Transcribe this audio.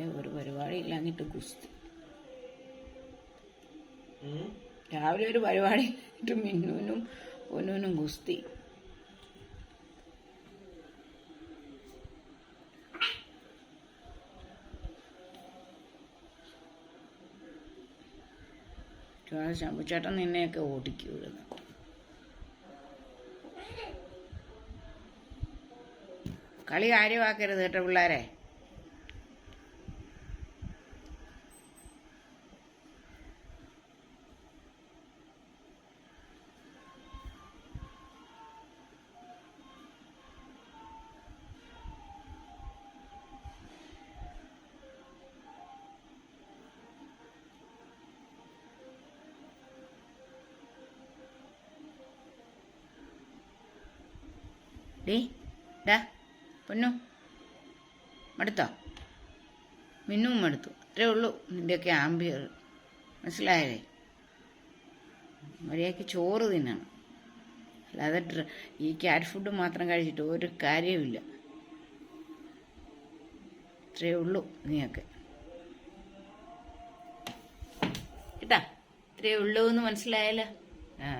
കഴിഞ്ഞിട്ട് കുസ്തി രാവിലെ ഒരു പരിപാടി ഇല്ലാഞ്ഞിട്ട് മിന്നുവിനും പൊന്നൂനും ഗുസ്തി. ശമ്പുച്ചേട്ടൻ നിന്നെയൊക്കെ ഓടിക്കും ഇവിടുന്ന്. കളി കാര്യമാക്കരുത് കേട്ടോ പിള്ളേരെ. ഡേ ഡാ പൊന്നു. മടുത്തോ? മിന്നും മടുത്തു. അത്രേ ഉള്ളൂ. നിന്റെയൊക്കെ ആംബിയർ മനസ്സിലായേ മര്യാദയ്ക്ക് ചോറ് തിന്നണം. അല്ലാതെ ഈ ക്യാറ്റ് ഫുഡ് മാത്രം കഴിച്ചിട്ട് ഒരു കാര്യവുമില്ല. ഇത്രയേ ഉള്ളൂ നീയൊക്കെ. കേട്ടാ? ഇത്രയേ ഉള്ളൂ എന്ന് മനസ്സിലായല്ലോ? ആ.